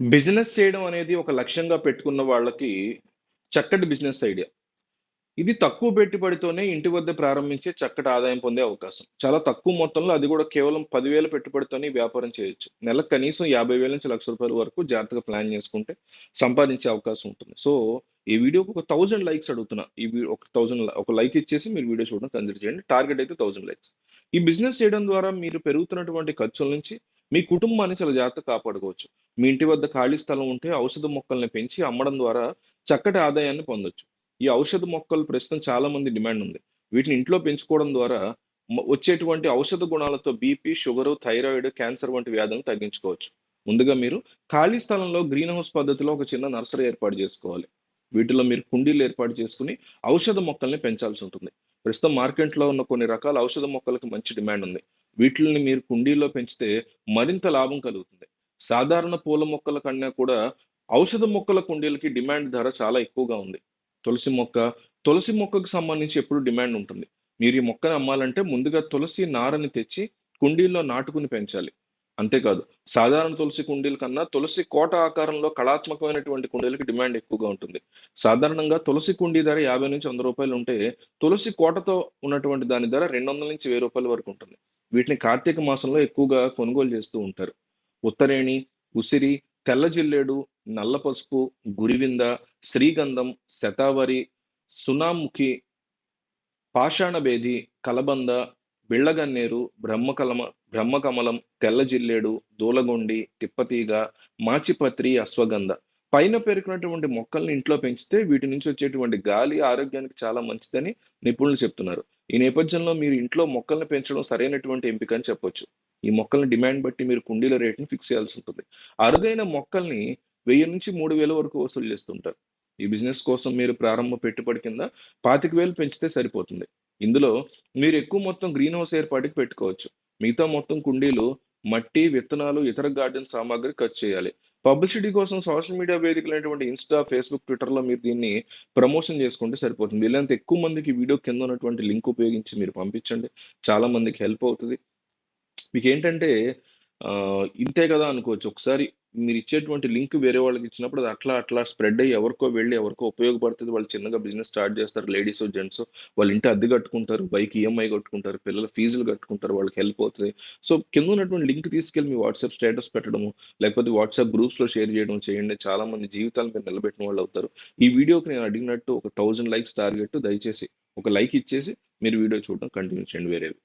Business చేయడం అనేది ఒక లక్ష్యంగా పెట్టుకున్న వాళ్ళకి చక్కటి బిజినెస్ ఐడియా. ఇది తక్కువ పెట్టుబడితోనే ఇంటి వద్ద ప్రారంభించే చక్కటి ఆదాయం పొందే అవకాశం. చాలా తక్కువ మొత్తంలో అది కూడా కేవలం పదివేల పెట్టుబడితోనే వ్యాపారం చేయొచ్చు. నెలకు కనీసం యాభై వేల నుంచి లక్ష రూపాయల వరకు జాగ్రత్తగా ప్లాన్ చేసుకుంటే సంపాదించే అవకాశం ఉంటుంది. సో, ఈ వీడియోకి ఒక థౌజండ్ లైక్స్ అడుగుతున్నా. ఈ ఒక థౌజండ్ ఒక లైక్ ఇచ్చేసి మీరు వీడియో చూడడం కన్సిడర్ చేయండి. టార్గెట్ అయితే థౌజండ్ లైక్స్. ఈ బిజినెస్ చేయడం ద్వారా మీరు పెరుగుతున్నటువంటి ఖర్చుల నుంచి మీ కుటుంబాన్ని చాలా జాగ్రత్తగా కాపాడుకోవచ్చు. మీ ఇంటి వద్ద ఖాళీ స్థలం ఉంటే ఔషధ మొక్కల్ని పెంచి అమ్మడం ద్వారా చక్కటి ఆదాయాన్ని పొందొచ్చు. ఈ ఔషధ మొక్కలు ప్రస్తుతం చాలా మంది డిమాండ్ ఉంది. వీటిని ఇంట్లో పెంచుకోవడం ద్వారా వచ్చేటువంటి ఔషధ గుణాలతో బీపీ, షుగరు, థైరాయిడ్, క్యాన్సర్ వంటి వ్యాధులను తగ్గించుకోవచ్చు. ముందుగా మీరు ఖాళీ స్థలంలో గ్రీన్ హౌస్ పద్ధతిలో ఒక చిన్న నర్సరీ ఏర్పాటు చేసుకోవాలి. వీటిలో మీరు కుండీలు ఏర్పాటు చేసుకుని ఔషధ మొక్కల్ని పెంచాల్సి ఉంటుంది. ప్రస్తుతం మార్కెట్‌లో ఉన్న కొన్ని రకాల ఔషధ మొక్కలకు మంచి డిమాండ్ ఉంది. వీటిల్ని మీరు కుండీల్లో పెంచితే మరింత లాభం కలుగుతుంది. సాధారణ పూల మొక్కల కన్నా కూడా ఔషధ మొక్కల కుండీలకి డిమాండ్ ధర చాలా ఎక్కువగా ఉంది. తులసి మొక్క, తులసి మొక్కకు సంబంధించి ఎప్పుడు డిమాండ్ ఉంటుంది. మీరు ఈ మొక్కని అమ్మాలంటే ముందుగా తులసి నారని తెచ్చి కుండీల్లో నాటుకుని పెంచాలి. అంతేకాదు సాధారణ తులసి కుండీల కన్నా తులసి కోట ఆకారంలో కళాత్మకమైనటువంటి కుండీలకి డిమాండ్ ఎక్కువగా ఉంటుంది. సాధారణంగా తులసి కుండీ ధర యాభై నుంచి వంద రూపాయలు ఉంటే తులసి కోటతో ఉన్నటువంటి దాని ధర రెండు వందల నుంచి వెయ్యి రూపాయల వరకు ఉంటుంది. వీటిని కార్తీక మాసంలో ఎక్కువగా కొనుగోలు చేస్తూ ఉంటారు. ఉత్తరేణి, ఉసిరి, తెల్ల జిల్లేడు, నల్ల పసుపు, గురివింద, శ్రీగంధం, శతావరి, సునాముఖి, పాషాణభేది కలబంద, బిళ్ళగన్నేరు, బ్రహ్మకలమ బ్రహ్మకమలం, తెల్ల జిల్లేడు, దూలగొండి, తిప్పతీగ, మాచిపత్రి, అశ్వగంధ. పైన పేర్కొన్నటువంటి మొక్కల్ని ఇంట్లో పెంచితే వీటి నుంచి వచ్చేటువంటి గాలి ఆరోగ్యానికి చాలా మంచిదని నిపుణులు చెప్తున్నారు. ఈ నేపథ్యంలో మీరు ఇంట్లో మొక్కల్ని పెంచడం సరైనటువంటి ఎంపిక అని చెప్పొచ్చు. ఈ మొక్కల్ని డిమాండ్ బట్టి మీరు కుండీల రేట్‌ని ఫిక్స్ చేయాల్సి ఉంటుంది. అరుదైన మొక్కల్ని 1000-3000 వరకు వసూలు చేస్తుంటారు. ఈ బిజినెస్ కోసం మీరు ప్రారంభ పెట్టుబడి కింద పాతిక వేలు పెంచితే సరిపోతుంది. ఇందులో మీరు ఎక్కువ మొత్తం గ్రీన్ హౌస్ ఏర్పాటుకి పెట్టుకోవచ్చు. మిగతా మొత్తం కుండీలు, మట్టి, విత్తనాలు, ఇతర గార్డెన్ సామాగ్రి ఖర్చు చేయాలి. పబ్లిసిటీ కోసం సోషల్ మీడియా వేదికలైనటువంటి ఇన్‌స్టా, ఫేస్‌బుక్, ట్విట్టర్‌లో మీరు దీన్ని ప్రమోషన్ చేసుకుంటే సరిపోతుంది. వీలైనంత ఎక్కువ మందికి వీడియో కింద ఉన్నటువంటి లింక్ ఉపయోగించి మీరు పంపించండి. చాలా మందికి హెల్ప్ అవుతుంది మీకేంటంటే ఏంటంటే ఇంతే కదా అనుకోవచ్చు. ఒకసారి మీరు ఇచ్చేటువంటి లింక్ వేరే వాళ్ళకి ఇచ్చినప్పుడు అది అట్లా అట్లా స్ప్రెడ్ అయ్యి ఎవరికో వెళ్ళి ఎవరికో ఉపయోగపడుతుంది వాళ్ళు చిన్నగా బిజినెస్ స్టార్ట్ చేస్తారు. లేడీస్ జెంట్స్ వాళ్ళ ఇంటి అద్దె కట్టుకుంటారు. బైక్ ఈఎంఐ కట్టుకుంటారు. పిల్లల ఫీజులు కట్టుకుంటారు. వాళ్ళకి హెల్ప్ అవుతుంది సో, కింద ఉన్నటువంటి లింక్ తీసుకెళ్ళి మీ వాట్సాప్ స్టేటస్ పెట్టడము, లేకపోతే వాట్సాప్ గ్రూప్స్‌లో షేర్ చేయడం చేయండి. చాలా మంది జీవితాలు మీరు నిలబెట్టిన వాళ్ళు అవుతారు. ఈ వీడియోకి నేను అడిగినట్టు ఒక థౌజండ్ లైక్స్ టార్గెట్ దయచేసి ఒక లైక్ ఇచ్చేసి మీరు వీడియో చూడడం కంటిన్యూ చేయండి వేరేవి.